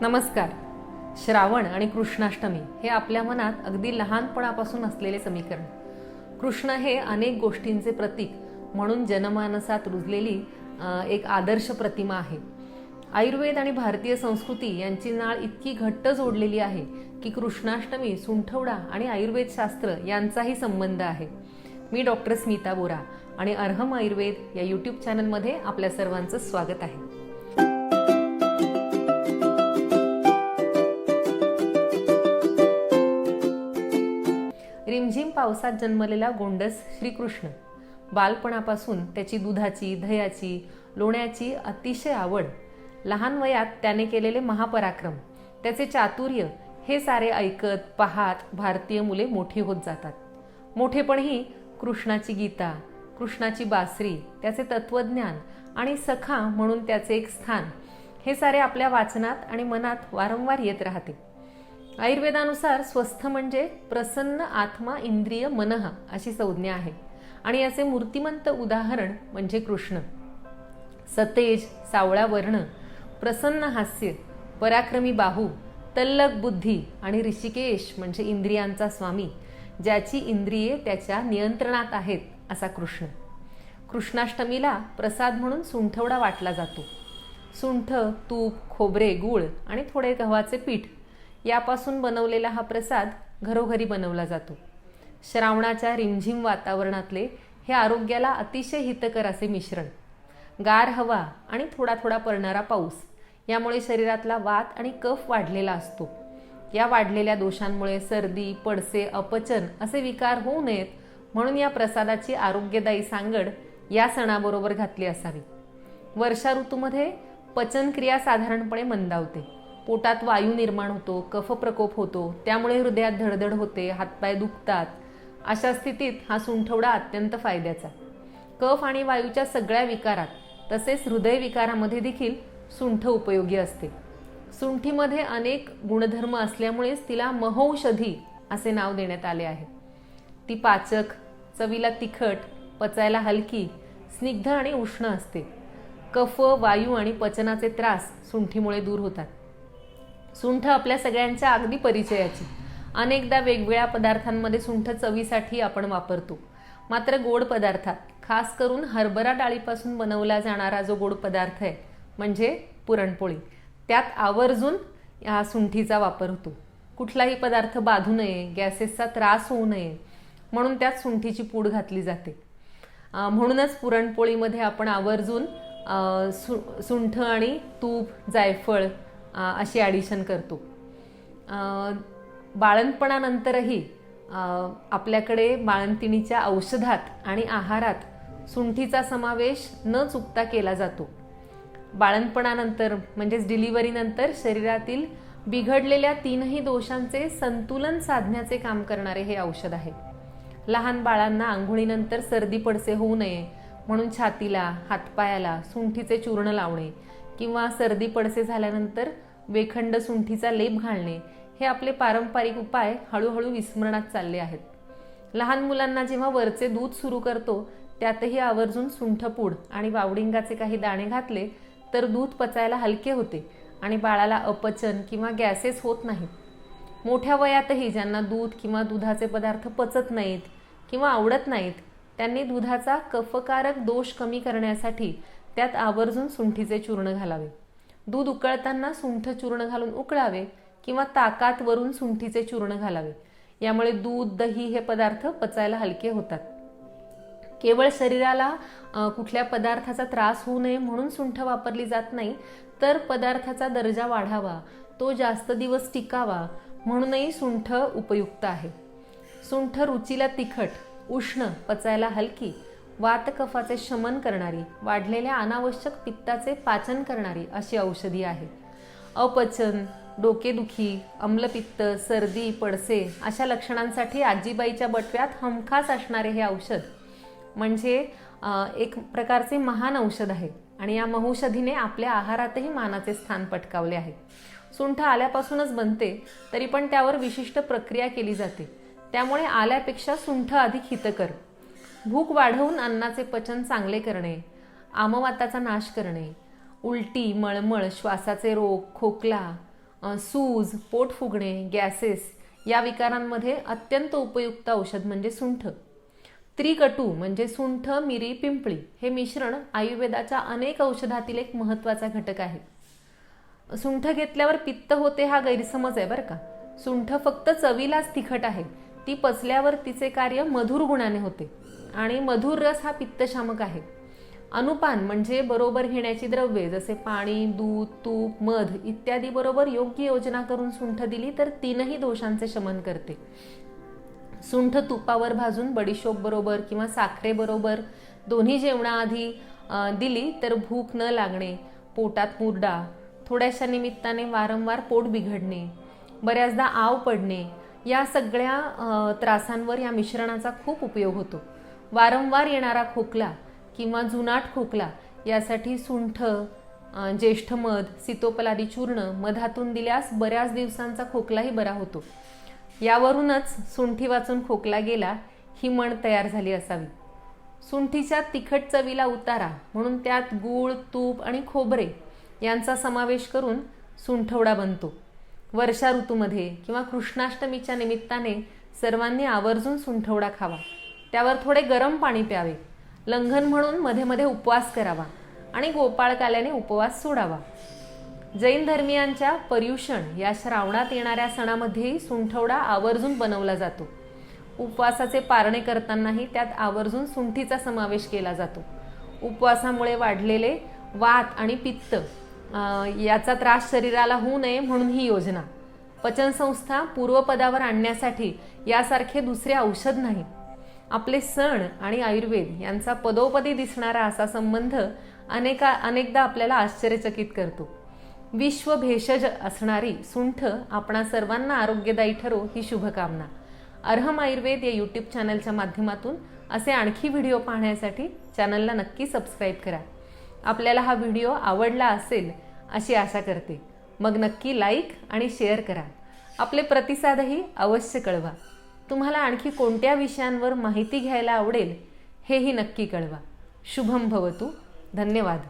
नमस्कार. श्रावण आणि कृष्णाष्टमी हे आपल्या मनात अगदी लहानपणापासून असलेले समीकरण. कृष्ण हे अनेक गोष्टींचे प्रतीक म्हणून जनमानसात रुजलेली एक आदर्श प्रतिमा आहे. आयुर्वेद आणि भारतीय संस्कृती यांची नाळ इतकी घट्ट जोडलेली आहे की कृष्णाष्टमी सुंठवडा आणि आयुर्वेद शास्त्र यांचाही संबंध आहे. मी डॉक्टर स्मिता बोरा आणि अर्हम आयुर्वेद या यूट्यूब चॅनलमध्ये आपल्या सर्वांचं स्वागत आहे. पावसात जन्मलेला गोंडस श्रीकृष्ण. बालपणापासून त्याची दुधाची दह्याची लोण्याची अतिशय आवड. लहान वयात त्याने केलेले महापराक्रम. त्याचे चातुर्य हे सारे ऐकत पाहत भारतीय मुले मोठी होत जातात. मोठेपणही कृष्णाची गीता कृष्णाची बासरी त्याचे तत्वज्ञान आणि सखा म्हणून त्याचे एक स्थान हे सारे आपल्या वाचनात आणि मनात वारंवार येत राहते. आयुर्वेदानुसार स्वस्थ म्हणजे प्रसन्न आत्मा इंद्रिय मनः अशी संज्ञा आहे. आणि याचे मूर्तिमंत उदाहरण म्हणजे कृष्ण. सतेज सावळा वर्ण प्रसन्न हास्य पराक्रमी बाहू तल्लक बुद्धी आणि ऋषिकेश म्हणजे इंद्रियांचा स्वामी ज्याची इंद्रिये त्याच्या नियंत्रणात आहेत असा कृष्ण. कृष्णाष्टमीला प्रसाद म्हणून सुंठवडा वाटला जातो. सुंठ तूप खोबरे गूळ आणि थोडे गव्हाचे पीठ यापासून बनवलेला हा प्रसाद घरोघरी बनवला जातो. श्रावणाच्या रिमझिम वातावरणातले हे आरोग्याला अतिशय हितकर असे मिश्रण. गार हवा आणि थोडा थोडा पडणारा पाऊस यामुळे शरीरातला वात आणि कफ वाढलेला असतो. या वाढलेल्या दोषांमुळे सर्दी पडसे अपचन असे विकार होऊ नयेत म्हणून या प्रसादाची आरोग्यदायी सांगड या सणाबरोबर घातली असावी. वर्षा ऋतूमध्ये पचनक्रिया साधारणपणे मंदावते. पोटात वायू निर्माण होतो कफ प्रकोप होतो त्यामुळे हृदयात धडधड होते हातपाय दुखतात. अशा स्थितीत हा सुंठवडा अत्यंत फायद्याचा. कफ आणि वायूच्या सगळ्या विकारात तसेच हृदय विकारामध्ये देखील सुंठ उपयोगी असते. सुंठीमध्ये अनेक गुणधर्म असल्यामुळेच तिला महौषधी असे नाव देण्यात आले आहे. ती पाचक चवीला तिखट पचायला हलकी स्निग्ध आणि उष्ण असते. कफ वायू आणि पचनाचे त्रास सुंठीमुळे दूर होतात. सुंठ आपल्या सगळ्यांच्या अगदी परिचयाची. अनेकदा वेगवेगळ्या पदार्थांमध्ये सुंठ चवीसाठी आपण वापरतो. मात्र गोड पदार्थात खास करून हरभरा डाळीपासून बनवला जाणारा जो गोड पदार्थ आहे म्हणजे पुरणपोळी त्यात आवर्जून हा सुंठीचा वापर होतो. कुठलाही पदार्थ बाधू नये गॅसेसचा त्रास होऊ नये म्हणून त्यात सुंठीची पूड घातली जाते. म्हणूनच पुरणपोळीमध्ये आपण आवर्जून सु सुंठ आणि तूप जायफळ अशी ॲडिशन करतो. बाळणपणानंतरही बाळंतपणानंतरही आपल्याकडे बाळंतिणीच्या औषधात आणि आहारात सुंठीचा समावेश न चुकता केला जातो. बाळंतपणानंतर म्हणजेच डिलिव्हरीनंतर शरीरातील बिघडलेल्या तीनही दोषांचे संतुलन साधण्याचे काम करणारे हे औषध आहे. लहान बाळांना आंघोळीनंतर सर्दी पडसे होऊ नये म्हणून छातीला हातपायाला सुंठीचे चूर्ण लावणे किंवा सर्दी पडसे झाल्यानंतर वेखंड सुंठीचा लेप घालणे हे आपले पारंपरिक उपाय हळूहळू विस्मरणात चालले आहेत. लहान मुलांना जेव्हा वरचे दूध सुरू करतो त्यातही आवर्जून सुंठपूड आणि वावडिंगाचे काही दाणे घातले तर दूध पचायला हलके होते आणि बाळाला अपचन किंवा गॅसेस होत नाहीत. मोठ्या वयातही ज्यांना दूध किंवा दुधाचे पदार्थ पचत नाहीत किंवा आवडत नाहीत त्यांनी दुधाचा कफकारक दोष कमी करण्यासाठी त्यात आवर्जून सुंठीचे चूर्ण घालावे. दूध उकळताना सुंठ चूर्ण घालून उकळावे किंवा ताकात वरून सुंठीचे चूर्ण घालावे. यामुळे दूध दही हे पदार्थ पचायला हलके होतात. केवळ शरीराला कुठल्या पदार्थाचा त्रास होऊ नये म्हणून सुंठ वापरली जात नाही तर पदार्थाचा दर्जा वाढावा तो जास्त दिवस टिकावा म्हणूनही सुंठ उपयुक्त आहे. सुंठ रुचीला तिखट उष्ण पचायला हलकी वातकफाचे शमन करणारी वाढलेल्या अनावश्यक पित्ताचे पाचन करणारी अशी औषधी आहे. अपचन डोकेदुखी अम्लपित्त सर्दी पडसे अशा लक्षणांसाठी आजीबाईच्या बटव्यात हमखास असणारे हे औषध. म्हणजे एक प्रकारचे महान औषध आहे आणि या महौषधीने आपल्या आहारातही मानाचे स्थान पटकावले आहे. सुंठ आल्यापासूनच बनते तरी पण त्यावर विशिष्ट प्रक्रिया केली जाते. त्यामुळे आल्यापेक्षा सुंठ अधिक हितकर. भूक वाढवून अन्नाचे पचन चांगले करणे आमवाताचा नाश करणे उलटी मळमळ श्वासाचे रोग खोकला सूज पोट फुगणे गॅसेस या विकारांमध्ये अत्यंत उपयुक्त औषध म्हणजे सुंठ. त्रिकटू म्हणजे सुंठ मिरी पिंपळी हे मिश्रण आयुर्वेदाच्या अनेक औषधातील एक महत्त्वाचा घटक आहे. सुंठ घेतल्यावर पित्त होते हा गैरसमज आहे बरं का. सुंठ फक्त चवीलाच तिखट आहे ती पचल्यावर तिचे कार्य मधुर गुणाने होते. आणि मधुर रस हा पित्तशामक आहे. अनुपान म्हणजे बरोबर घेण्याची द्रव्ये जसे पाणी दूध तूप मध इत्यादी बरोबर योग्य योजना करून सुंठ दिली तर तीनही दोषांचे शमन करते. सुंठ तुपावर भाजून बडीशोप बरोबर किंवा साखरेबरोबर दोन्ही जेवणाआधी दिली तर भूक न लागणे पोटात मुरडा थोड्याशा निमित्ताने वारंवार पोट बिघडणे बऱ्याचदा आव पडणे या सगळ्या त्रासांवर या मिश्रणाचा खूप उपयोग होतो. वारंवार येणारा खोकला किंवा जुनाट खोकला यासाठी सुंठ ज्येष्ठ मध सीतोपलादी चूर्ण मधातून दिल्यास बऱ्याच दिवसांचा खोकलाही बरा होतो. यावरूनच सुंठी वाचून खोकला गेला ही मण तयार झाली असावी. सुंठीच्या तिखट चवीला उतारा म्हणून त्यात गूळ तूप आणि खोबरे यांचा समावेश करून सुंठवडा बनतो. वर्षा ऋतूमध्ये किंवा कृष्णाष्टमीच्या निमित्ताने सर्वांनी आवर्जून सुंठवडा खावा. त्यावर थोडे गरम पाणी प्यावे. लंघन म्हणून मध्ये मध्ये उपवास करावा आणि गोपाळकाल्याने उपवास सोडावा. जैन धर्मियांच्या पर्युषण या श्रावणात येणाऱ्या सणामध्येही सुंठवडा आवर्जून बनवला जातो. उपवासाचे पारणे करतानाही त्यात आवर्जून सुंठीचा समावेश केला जातो. उपवासामुळे वाढलेले वात आणि पित्त याचा त्रास शरीराला होऊ नये म्हणून ही योजना. पचनसंस्था पूर्वपदावर आणण्यासाठी यासारखे दुसरे औषध नाही. आपले सण आणि आयुर्वेद यांचा पदोपदी दिसणारा असा संबंध अनेका अनेकदा आपल्याला आश्चर्यचकित करतो. विश्व भेषज असणारी सुंठ आपणा सर्वांना आरोग्यदायी ठरो ही शुभकामना. अर्हम आयुर्वेद या यूट्यूब चॅनलच्या माध्यमातून असे आणखी व्हिडिओ पाहण्यासाठी चॅनलला नक्की सबस्क्राईब करा. आपल्याला हा व्हिडिओ आवडला असेल अशी आशा करते. मग नक्की लाईक आणि शेअर करा. आपले प्रतिसादही अवश्य कळवा. तुम्हाला आणखी कोणत्या विषयांवर माहिती घ्यायला आवडेल हेही नक्की कळवा. शुभम भवतू. धन्यवाद.